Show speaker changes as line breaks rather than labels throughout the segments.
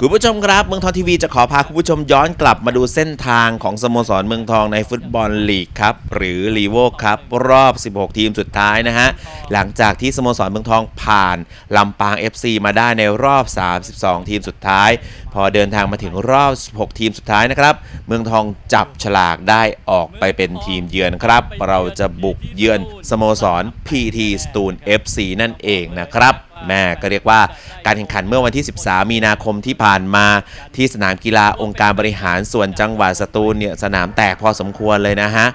คุณผู้ชมครับ เมืองทองทีวีจะขอพาคุณผู้ชมย้อนกลับมาดูเส้นทางของสโมสรเมืองทองในฟุตบอลลีกครับ หรือลีโวครับ รอบ 16 ทีมสุดท้ายนะฮะ หลังจากที่สโมสรเมืองทองผ่าน ลำปาง FC มาได้ในรอบ 32 ทีมสุดท้าย พอเดินทางมาถึงรอบ 16 ทีมสุดท้ายนะครับ เมืองทองจับฉลากได้ออกไปเป็นทีมเยือนครับ เราจะบุกเยือนสโมสร PT สตูล FC นั่นเองนะครับ แม่ก็เรียกว่าการแข่งขันเมื่อวันที่ 13 มีนาคมที่ผ่านมาที่สนามกีฬาองค์การบริหารส่วนจังหวัดสตูลเนี่ยสนามแตกพอสมควรเลยนะฮะ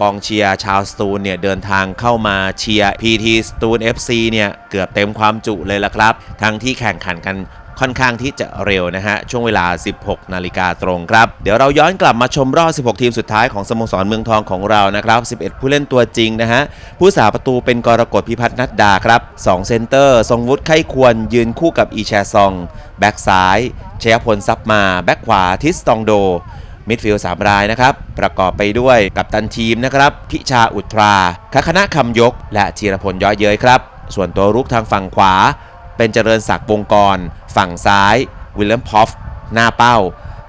กองเชียร์ชาวสตูลเนี่ยเดินทางเข้ามาเชียร์ PT สตูล FC เนี่ยเกือบเต็มความจุเลยละครับ ทั้งที่แข่งขันกัน ค่อนข้างที่จะเร็วนะฮะ ช่วงเวลา 16 นาฬิกาตรงครับ เดี๋ยวเราย้อนกลับมาชมรอบ 16 ทีมสุดท้ายของสโมสรเมืองทองของเรานะครับ 11 ผู้เล่นตัวจริงนะฮะ ผู้สาประตูเป็นกรกฎพิพัฒน์นัดดาครับ 2 เซนเตอร์ ทรงวุฒิไข้ควรยืนคู่กับอีแชซอง แบ็กซ้ายชยพลซับมา แบ็กขวาทิสตองโดมิดฟิลด์สามรายนะครับ ประกอบไปด้วยกัปตันทีมนะครับ พิชาอุตราคคณะคำยก และธีรพลย้อยเย้ยครับ ส่วนตัวรุกทางฝั่งขวา เป็นเจริญศักดิ์วงกร ฝั่งซ้ายวิลเลมพอฟหน้าเป้า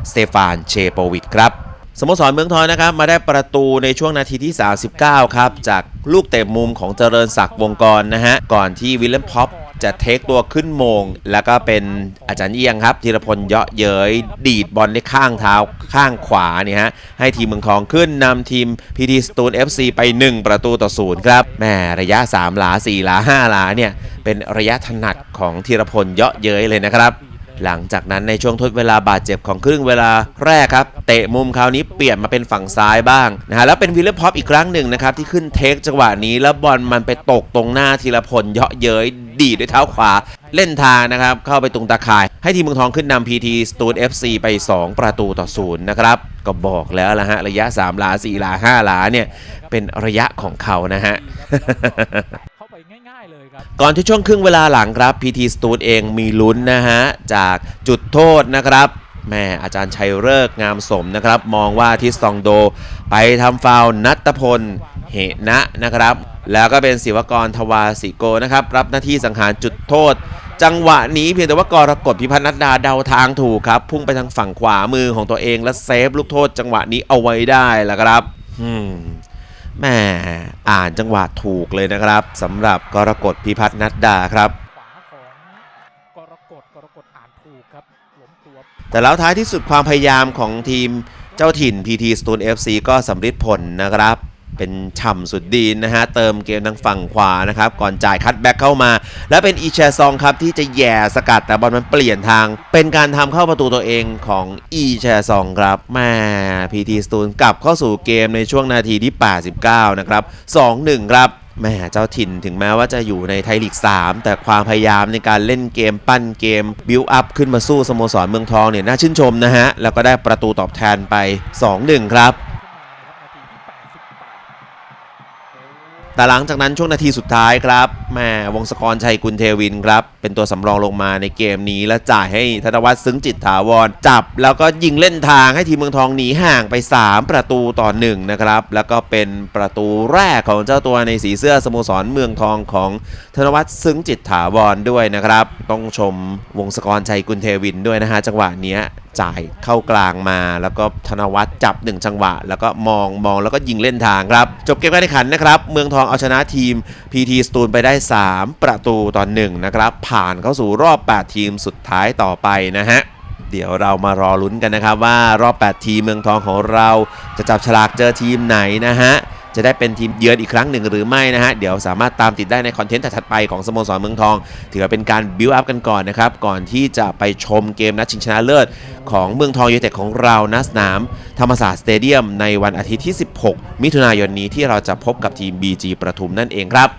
สเตฟานเชโปวิดครับสโมสรเมืองทองนะครับมาได้ประตูในช่วงนาทีที่ 39 ครับ จากลูกเตะมุมของเจริญศักดิ์วงกรนะฮะ ก่อนที่วิลเลมพอฟ จะเทคตัวขึ้นโมง แล้วก็เป็นอาจารย์เอียงครับธีรพลเยาะเย้ยดีดบอลในข้างเท้าข้างขวาเนี่ยฮะให้ทีมเมืองทองขึ้นนำทีมพีทีสตูล FC ไป 1 ประตูต่อศูนย์ครับแหม่ระยะ 3 หลา 4 หลา 5 หลาเนี่ยเป็นระยะถนัดของธีรพลเยาะเย้ยเลยนะครับหลังจากนั้นในช่วงทดเวลาบาดเจ็บของครึ่งเวลาแรกครับ เตะมุมคราวนี้เปลี่ยนมาเป็นฝั่งซ้ายบ้างนะฮะแล้วเป็นวิลเลมพอปอีกครั้งหนึ่งนะครับ ที่ขึ้นเทคจังหวะนี้แล้วบอลมันไปตกตรงหน้าธีรพลเยาะเย้ย ดีดด้วยเท้าขวา เล่นทางนะครับ เข้าไปตรงตาข่าย ให้ทีมเมืองทองขึ้นนำ PT สตูด FC ไป 2 ประตูต่อศูนย์นะครับก็บอกแล้วละฮะ ระยะ 3 หลา 4 หลา 5 หลาเนี่ย เป็นระยะของเขานะฮะ
เข้าไปง่ายๆเลยครับ
ก่อนที่ช่วงครึ่งเวลาหลังครับ PT s t u d เองมีลุ้นนะฮะ จากจุดโทษนะครับแม่อาจารย์ชัยเลิกงามสมนะครับ มองว่าทิสตองโด ไปทำฟาวนัตพล เหนะนะครับ แล้วก็เป็นศิวกรทวาสิโกนะครับ รับหน้าที่สังหารจุดโทษ จังหวะนี้เพียงแต่ว่ากรกฎพิพัฒน์นัดดาเดาทางถูกครับ พุ่งไปทางฝั่งขวามือของตัวเองและเซฟลูกโทษ จังหวะนี้เอาไว้ได้แล้วครับอืมแหม่อ่านจังหวะถูกเลยนะครับสำหรับกรกฎพิพัฒน์นัดดาครับ
ขวาของกรกฎกรกฎอ่านถูกครับหลวมตัว
แต่แล้วท้ายที่สุดความพยายามของทีมเจ้าถิ่น PT Stone FC ก็สำเร็จผลนะครับ เป็นฉ่ำสุดดีนะฮะ เติมเกมทางฝั่งขวานะครับ ก่อนจ่ายคัดแบ็กเข้ามา และเป็นอีแชซองครับ ที่จะแย่สกัดแต่บอลมันเปลี่ยนทาง เป็นการทำเข้าประตูตัวเองของอีแชซองครับแม่ PT Stone กลับเข้าสู่เกมในช่วงนาทีที่ 89 นะครับ 2-1 ครับแม่เจ้าถิ่นถึงแม้ว่าจะอยู่ในไทยลีก 3 แต่ความพยายามในการเล่นเกมปั้นเกม บิวอัพขึ้นมาสู้สโมสรเมืองทองเนี่ยน่าชื่นชมนะฮะ แล้วก็ได้ประตูตอบแทนไป 2-1 ครับ แต่หลังจากนั้นช่วงนาทีสุดท้ายครับ แม่วงศกรชัยกุลเทวินครับ เป็นตัวสำรองลงมาในเกมนี้ และจ่ายให้ธนวัฒน์ซึ้งจิตถาวร จับ แล้วก็ยิงเล่นทางให้ทีมเมืองทองหนีห่างไป 3 ประตูต่อ1นะครับ แล้วก็เป็นประตูแรกของเจ้าตัวในสีเสื้อสโมสรเมืองทองของธนวัฒน์ซึ้งจิตถาวรด้วยนะครับ ต้องชมวงศกรชัยกุลเทวินด้วยนะฮะจังหวะเนี้ยจ่ายเข้ากลางมาแล้วก็ธนวัฒน์จับ1จังหวะ แล้วก็มองมองแล้วก็ยิงเล่นทางครับ จบเกมการแข่งขันนะครับ เมืองทองเอาชนะทีม PT สตูลไปได้3 ประตูต่อ1นะครับ ผ่านเข้าสู่รอบ 8 ทีมสุดท้ายต่อไปนะฮะ เดี๋ยวเรามารอลุ้นกันนะครับว่ารอบ 8 ทีมเมืองทองของเราจะจับฉลากเจอทีมไหนนะฮะจะได้เป็นทีมเยือนอีกครั้งหนึ่งหรือไม่นะฮะ เดี๋ยวสามารถตามติดได้ในคอนเทนต์ถัดไปของสโมสรเมืองทอง ถือว่าเป็นการบิวอัพกันก่อนนะครับ ก่อนที่จะไปชมเกมนัดชิงชนะเลิศ ของเมืองทองยูไนเต็ดของเราณสนาม ธรรมศาสตร์สเตเดียมในวันอาทิตย์ที่ 16 มิถุนายนนี้ที่เราจะพบกับทีม BG ประทุมนั่นเองครับ